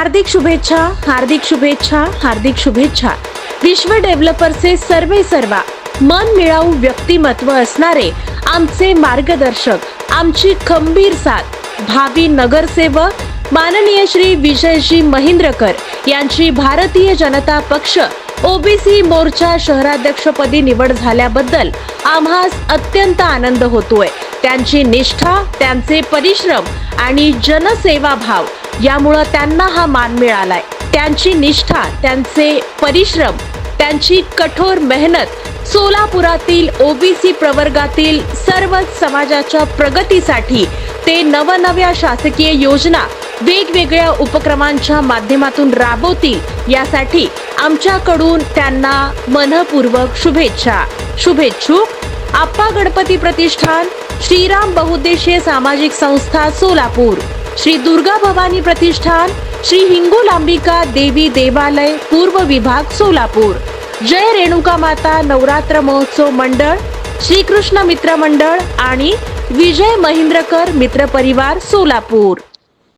हार्दिक शुभेच्छा हार्दिक शुभेच्छा हार्दिक शुभेच्छा. विश्व डेव्हलपरचे सर्वे सर्वा. मन मिळावू व्यक्तिमत्व असणारे आमचे मार्गदर्शक आमची खंबीर साथ. भावी नगरसेवक माननीय श्री विजयजी महिंद्रकर यांची भारतीय जनता पक्ष ओबीसी मोर्चा शहराध्यक्षपदी निवड झाल्याबद्दल आम्हास अत्यंत आनंद होतोय. त्यांची निष्ठा त्यांचे परिश्रम आणि जनसेवा भाव यामुळं त्यांना हा मान मिळालाय. त्यांची निष्ठा त्यांचे परिश्रम त्यांची कठोर मेहनत सोलापुरातील ओबीसी प्रवर्गातील सर्वच समाजाच्या प्रगतीसाठी ते नवनव्या शासकीय योजना वेगवेगळ्या उपक्रमांच्या माध्यमातून राबवतील यासाठी आमच्याकडून त्यांना मनपूर्वक शुभेच्छा. शुभेच्छुक. आप्पा गणपती प्रतिष्ठान श्रीराम बहुउद्देशीय सामाजिक संस्था सोलापूर. श्री दुर्गा भवानी प्रतिष्ठान श्री हिंगोलांबिका देवी देवालय पूर्व विभाग सोलापूर. जय रेणुका माता नवरात्र महोत्सव मंडळ श्रीकृष्ण मित्र मंडळ आणि विजय महिंद्रकर मित्र परिवार सोलापूर.